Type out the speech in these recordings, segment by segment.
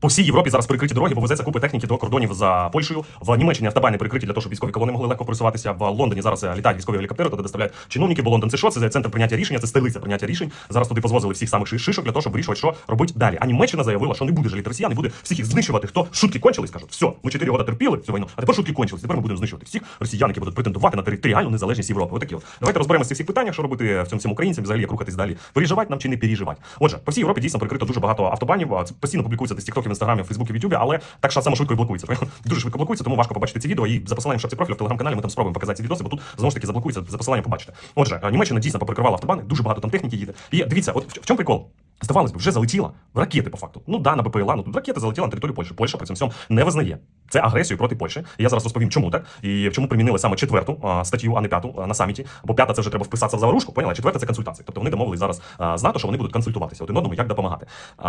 По всій Європі зараз перекриті дороги, бо везеться купи техніки до кордонів за Польщею. В Німеччині автобани перекриті для того, щоб військові колони могли легко пересуватися. В Лондоні зараз е, літають військові гелікоптери, туди доставляють чиновників. Бо Лондон це що? Це центр прийняття рішення, це столиця прийняття рішень. Зараз туди позвозили всіх самих шишок для того, щоб вирішувати, що робити далі. А Німеччина заявила, що не буде жаліти росіян, не буде всіх їх знищувати. Хто шутки кончились, кажуть, все, ми 4 роки терпіли цю війну, а тепер шутки кончились. Тепер ми будемо знищувати всіх росіян, які будуть претендувати на територіальну незалежність Європи. Отакі от. Давайте розберемося всіх питаннях, що робити в цьому всім українцям, взагалі як рухатись далі. Переживати нам чи не переживати. Отже, по всій Європі дійсно перекрито дуже багато автобанів. Постійно публікується десь в тіктокі, в інстаграмі, в фейсбуці, в ютубі, але так само швидко і блокується. Дуже швидко блокується, тому важко побачити ці відео. І за посиланням в шапці профілю в телеграм-каналі ми там спробуємо показати ці відоси, бо тут знову ж таки заблокується за посиланням побачите. Отже, е, Німеччина дійсно поприкривала автобани, дуже багато там техніки їде. І дивіться, от в чому прикол? Здавалось би, вже залетіла ракети по факту. Ну да, на БПЛА, ну тут ракета залетіла на територію Польщі. Польща при цьому всьому не визнає. Це агресію проти Польщі. І я зараз розповім, чому так і чому примінили саме четверту а, статтю, а не п'яту а, на саміті. Бо п'ята це вже треба вписатися в заварушку, поняла? Четверта це консультації. Тобто вони домовились зараз а, з НАТО, що вони будуть консультуватися один одному, як допомагати.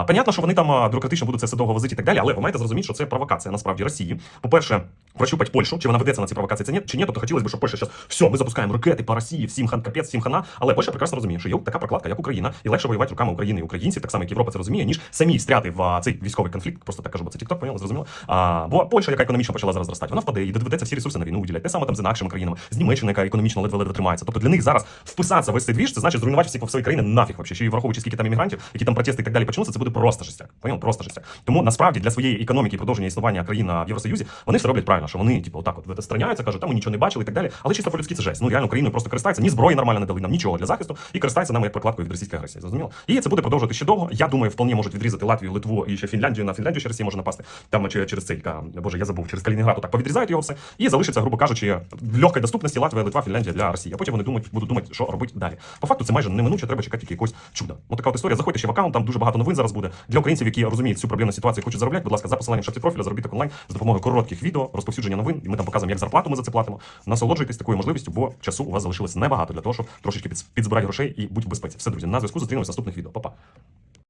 Понятно, що вони там а, бюрократично будуть це все довго возити і так далі, але ви маєте зрозуміти, що це провокація насправді Росії. По-перше, прощупать Польщу, чи вона ведеться на ці провокації, це ні, чи ні, тобто хотілося б, щоб Польща зараз все, ми запускаємо ракети по Росії, всім хан капець, всім хана. Але Польща прекрасно розуміє, що є така прокладка, як Україна, і легше воювати руками України і українців, так само як Європа це розуміє, ніж самі стряти в цей військовий конфлікт. Просто так кажу, бо це TikTok, поняли, зрозуміло. А, бо Польща, яка економічно почала зараз зростати, вона впаде і доведеться всі ресурси на війну виділяти. Те саме там з інакшими країнами, з Німеччиною, яка економічно ледве-ледве тримається. Тобто для них зараз вписатися в цей двіж, це значить зруйнувати всі свої країни нафіг вообще. Ще й враховуючи скільки там іммігрантів, які там протести і так далі почнуться, це буде просто жестяк. Понял? Просто жестяк. Тому насправді для своєї економіки і продовження існування країн в Євросоюзі вони все роблять правильно, що вони, типу, отак от страняються, кажуть, там ми нічого не бачили і так далі. Але чисто по-людськи це жесть. Ну реально Україною просто користається, ні зброї нормально не дали нам нічого для захисту і користається нами як прокладкою від російської агресії. Зрозуміло? І це буде продовжувати ще довго. Я думаю, вполне можуть відрізати Латвію, Литву і ще Фінляндію. На Фінляндію ще Росія може напасти. Там чи- через цей боже, я забув, через Калінінград так повідрізають його все. І залишиться, грубо кажучи, в легкій доступності Латвія, Литва, Фінляндія для Росії. А потім вони думають, будуть думати, що робити далі. По факту це майже неминуче, треба чекати тільки якогось чуда. Ось така от історія. Заходьте ще в аккаунт, там дуже багато новин зараз буде. Для українців, які розуміють цю проблемну ситуацію, хочуть заробляти. Будь ласка, за посиланням шапці профіля заробіток онлайн за допомогою коротких відео, розповсюдження новин. І ми там показуємо, як зарплату ми за це платимо. Насолоджуйтесь такою можливістю, бо часу у вас залишилось небагато для того, щоб трошечки підз- підзбирати грошей і бути в безпеці. Все, друзі, на зв'язку зустрінемось в наступних відео. Па-па.